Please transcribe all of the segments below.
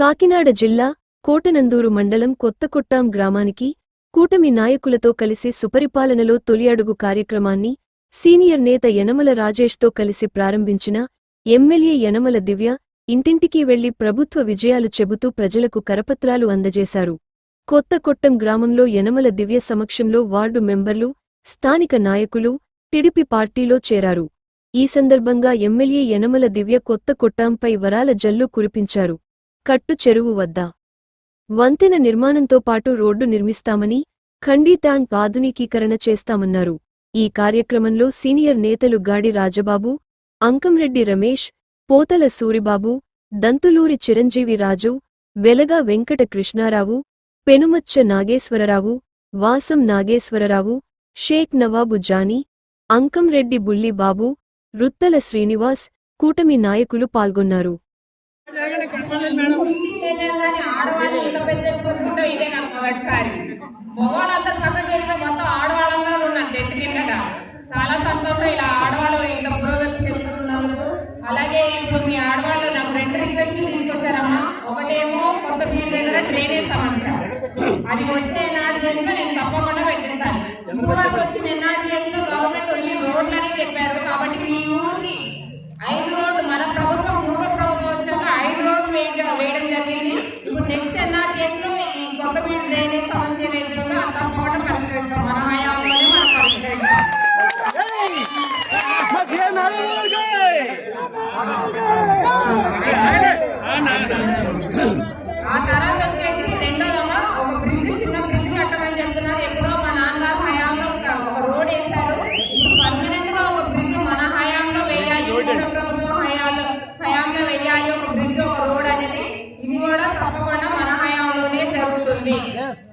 కాకినాడ జిల్లా కోటనందూరు మండలం కొత్తకొట్టాం గ్రామానికి కూటమి నాయకులతో కలిసి సుపరిపాలనలో తొలి అడుగు కార్యక్రమాన్ని సీనియర్ నేత యనమల రాజేష్తో కలిసి ప్రారంభించిన ఎమ్మెల్యే యనమల దివ్య ఇంటింటికి వెళ్ళి ప్రభుత్వ విజయాలు చెబుతూ ప్రజలకు కరపత్రాలు అందజేశారు. కొత్తకొట్టం గ్రామంలో యనమల దివ్య సమక్షంలో వార్డు మెంబర్లు స్థానిక నాయకులు టిడిపి పార్టీలో చేరారు. ఈ సందర్భంగా ఎమ్మెల్యే యనమల దివ్య కొత్త కొట్టాంపై వరాల జల్లు కురిపించారు. కట్టు చెరువు వద్ద. వంతెన నిర్మాణంతో పాటు రోడ్డు నిర్మిస్తామని ఖండీ ట్యాంక్ ఆధునికీకరణ చేస్తామన్నారు. ఈ కార్యక్రమంలో సీనియర్ నేతలు గాడి రాజబాబు అంకంరెడ్డి రమేష్ పోతల సూరిబాబు దంతులూరి చిరంజీవి రాజు వెలగా వెంకట కృష్ణారావు పెనుమచ్చ నాగేశ్వరరావు వాసం నాగేశ్వరరావు షేక్ నవాబు జానీ అంకంరెడ్డి బుల్లిబాబు రుత్తల శ్రీనివాస్ కూటమి నాయకులు పాల్గొన్నారు. తెలంగాణ ఇంత పెద్ద చూసుకుంటే ఇదే నాకు మొదటిసారి. మగవాళ్ళందరూ పక్కన చేసిన మొత్తం ఆడవాళ్ళంగా ఉన్నాను చెట్టు కిందట. చాలా సంతోషం ఇలా ఆడవాళ్ళు ఇంత పురోగతి చెందుతున్నందుకు. అలాగే ఇప్పుడు మీ ఆడవాళ్ళు నాకు రెండు రిక్వెస్ట్ తీసుకొచ్చారమ్మా. ఒకటేమో కొత్త ఫీజు దగ్గర డ్రైనేజ్ సమస్య. అది వచ్చే నాటి చేస్తే నేను తప్పకుండా పెట్టిస్తాను. ఇప్పుడు వరకు వచ్చి నిన్నాడు చేస్తూ గవర్నమెంట్ వెళ్ళి రోడ్లని చెప్పారు. కాబట్టి మీ ఊరికి ఐదు రోడ్లు మన ప్రభుత్వం మూడో ప్రభుత్వం వచ్చాక ఐదు రోడ్లు వేయడం జరిగింది నెక్స్ట్ ఎన్ఆర్ కేసులో ఈ కొత్త మీద డ్రైనేజ్ సమస్య ఏదైతే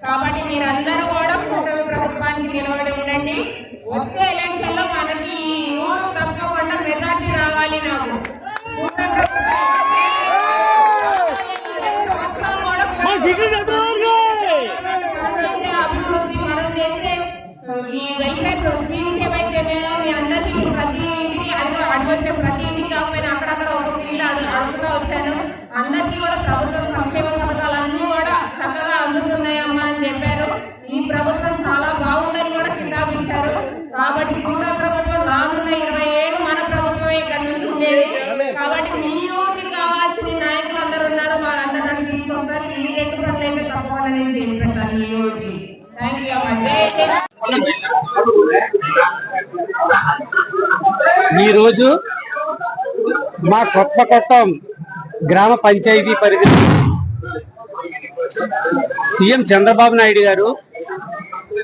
కాబట్టి మీరందరూ కూడా కూటమి ప్రభుత్వానికి నిలబడి ఉండండి. వచ్చే ఎలక్షన్లో మనకి ఈ ఊరు తప్పకుండా మెజార్టీ రావాలి నాకు. అభివృద్ధి మనం చేసే ఈ స్కీమ్స్ ఏవైతే ఉన్నాయో మీ అందరికీ ప్రతి ఇంటికి అడుగు అడగొచ్చే ప్రతి ఇంటికి కాకపోయినా అక్కడక్కడ ఒక ఇల్లు అడుగు అడుగుతూ వచ్చాను. అందరికీ కూడా ప్రభుత్వం సంక్షేమ పథకాలన్నీ కూడా చక్కగా అందుతున్నాయమ్మా అని చెప్పారు ఈ ప్రభుత్వం చాలా బాగుందని కూడా స్థాపించారు కాబట్టి కూడా ప్రభుత్వం రానున్న ఇరవై ఏళ్ళు మన ప్రభుత్వమే ఇక్కడ నుంచి ఉండేది కాబట్టి మీ ఊరికి కావాల్సిన నాయకులు అందరూ ఉన్నారు వాళ్ళందరూ నన్ను తీసుకొస్తారు ఈ రెండు పనులు అయితే తప్పకుండా నేను థ్యాంక్ యూ ఈరోజు మా కొత్త కొట్టం గ్రామ పంచాయతీ పరిధి సీఎం చంద్రబాబు నాయుడు గారు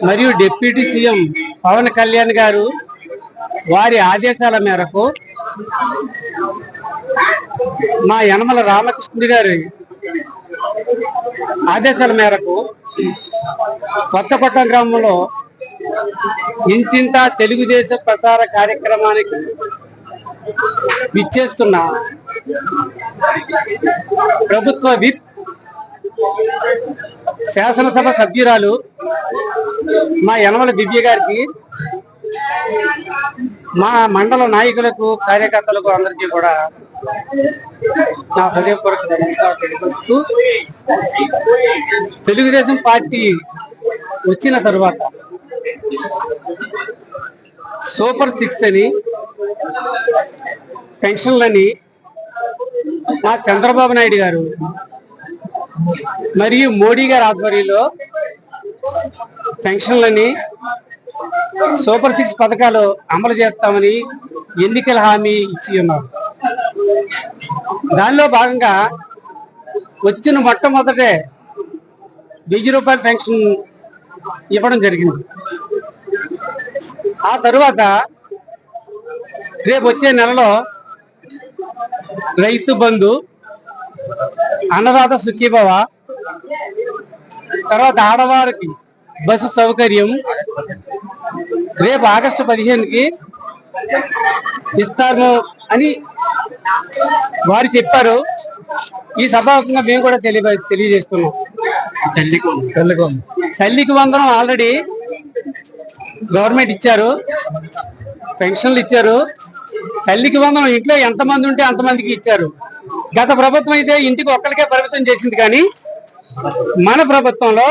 మరియు డిప్యూటీ సీఎం పవన్ కళ్యాణ్ గారు వారి ఆదేశాల మేరకు మా యనమల రామకృష్ణుడి గారి ఆదేశాల మేరకు కొత్తకొట్టం గ్రామంలో ఇంటింటా తెలుగుదేశం ప్రచార కార్యక్రమానికి విచ్చేస్తున్న ప్రభుత్వ విప్ శాసనసభ సభ్యురాలు మా యనమల దివ్య గారికి మా మండల నాయకులకు కార్యకర్తలకు అందరికీ కూడా నా హృదయపూర్వక నమస్కారం తెలియపరుస్తూ తెలుగుదేశం పార్టీ వచ్చిన తర్వాత సూపర్ సిక్స్ అని పెన్షన్లని మా చంద్రబాబు నాయుడు గారు మరియు మోడీ గారి ఆధ్వర్యంలో పెన్షన్లని సూపర్ సిక్స్ పథకాలు అమలు చేస్తామని ఎన్నికల హామీ ఇచ్చి ఉన్నారు. దానిలో భాగంగా వచ్చిన మొట్టమొదటే వెయ్యి రూపాయల పెన్షన్ ఇవ్వడం జరిగింది. ఆ తరువాత రేపు వచ్చే నెలలో రైతు బంధు అన్నదాత సుఖీభవ తర్వాత ఆడవారికి బస్సు సౌకర్యం రేపు ఆగస్టు పదిహేనుకి ఇస్తాము అని వారు చెప్పారు. ఈ సభాముఖంగా మేము కూడా తెలియ తెలియజేస్తున్నాం. తల్లికి వందనం ఆల్రెడీ గవర్నమెంట్ ఇచ్చారు. పెన్షన్లు ఇచ్చారు. తల్లికి వందనం ఇంట్లో ఎంతమంది ఉంటే అంతమందికి ఇచ్చారు. గత ప్రభుత్వం అయితే ఇంటికి ఒక్కరికే పరిమితం చేసింది కానీ మన ప్రభుత్వంలో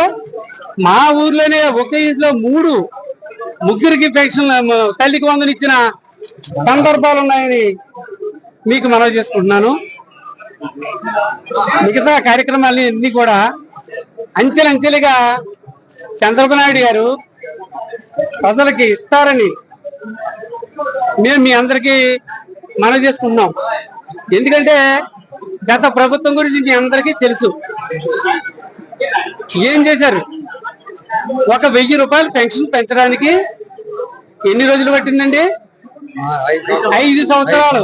మా ఊర్లోనే ఒకే ఇంట్లో మూడు ముగ్గురికి పెన్షన్ తల్లికి వందలు ఇచ్చిన సందర్భాలు ఉన్నాయని మీకు మనవి చేసుకుంటున్నాను. మిగతా కార్యక్రమాలని అన్ని కూడా అంచెలంచెలుగా చంద్రబాబు నాయుడు గారు ప్రజలకి ఇస్తారని మేము మీ అందరికీ మనవి చేసుకుంటున్నాం. ఎందుకంటే గత ప్రభుత్వం గురించి మీ అందరికీ తెలుసు. ఏం చేశారు? ఒక వెయ్యి రూపాయలు పెన్షన్ పెంచడానికి ఎన్ని రోజులు పట్టిందండి? ఐదు సంవత్సరాలు.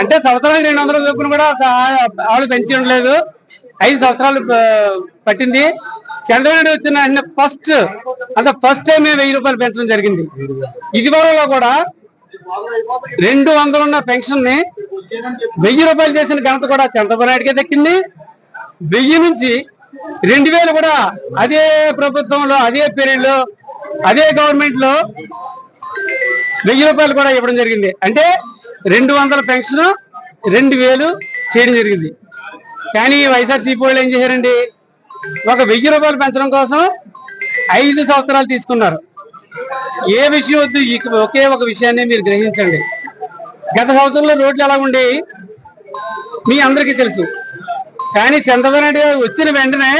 అంటే సంవత్సరాలు రెండు వందల చొప్పున కూడా ఆవిడ పెంచడం లేదు ఐదు సంవత్సరాలు పట్టింది. చంద్రబాబు వచ్చిన వచ్చిన ఫస్ట్ అంటే ఫస్ట్ టైం వెయ్యి రూపాయలు పెంచడం జరిగింది. ఇది వరలో కూడా రెండు వందలు ఉన్న పెన్షన్ని వెయ్యి రూపాయలు చేసిన ఘనత కూడా చంద్రబాబు నాయుడుకే దక్కింది. వెయ్యి నుంచి రెండు వేలు కూడా అదే ప్రభుత్వంలో అదే పీరియడ్లో అదే గవర్నమెంట్లో వెయ్యి రూపాయలు కూడా ఇవ్వడం జరిగింది. అంటే రెండు వందల పెన్షన్ రెండు వేలు చేయడం జరిగింది. కానీ వైఎస్ఆర్సీపీ వాళ్ళు ఏం చేశారండి? ఒక వెయ్యి రూపాయలు పెంచడం కోసం ఐదు సంవత్సరాలు తీసుకున్నారు. ఏ విషయం వద్దు ఈ ఒకే ఒక విషయాన్ని మీరు గ్రహించండి. గత సంవత్సరంలో రోడ్లు ఎలా ఉండి మీ అందరికీ తెలుసు. కానీ చంద్రబాబు నాయుడు గారు వచ్చిన వెంటనే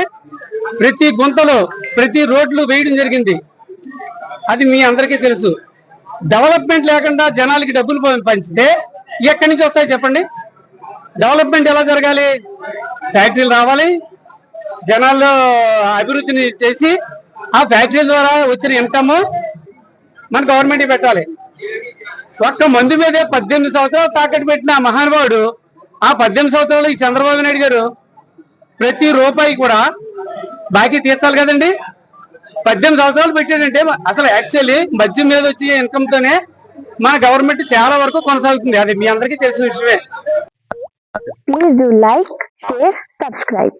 ప్రతి గుంతలో ప్రతి రోడ్లు వేయడం జరిగింది. అది మీ అందరికీ తెలుసు. డెవలప్మెంట్ లేకుండా జనాలకి డబ్బులు పంచితే ఎక్కడి నుంచి వస్తాయి చెప్పండి? డెవలప్మెంట్ ఎలా జరగాలి? ఫ్యాక్టరీలు రావాలి. జనాల్లో అభివృద్ధిని చేసి ఆ ఫ్యాక్టరీ ద్వారా వచ్చిన ఇన్కమ్ మన గవర్నమెంట్ పెట్టాలి. ఒక్క మందు మీదే పద్దెనిమిది సంవత్సరాలు తాకట్టు పెట్టిన మహానుభావుడు ఆ పద్దెనిమిది సంవత్సరాలు ఈ చంద్రబాబు నాయుడు గారు ప్రతి రూపాయి కూడా బాకీ తీర్చాలి కదండి? పద్దెనిమిది సంవత్సరాలు పెట్టాడంటే అసలు యాక్చువల్లీ మద్యం మీద వచ్చే ఇన్కమ్ తోనే మన గవర్నమెంట్ చాలా వరకు కొనసాగుతుంది అది మీ అందరికీ తెలిసిన విషయమే please do like, share, subscribe.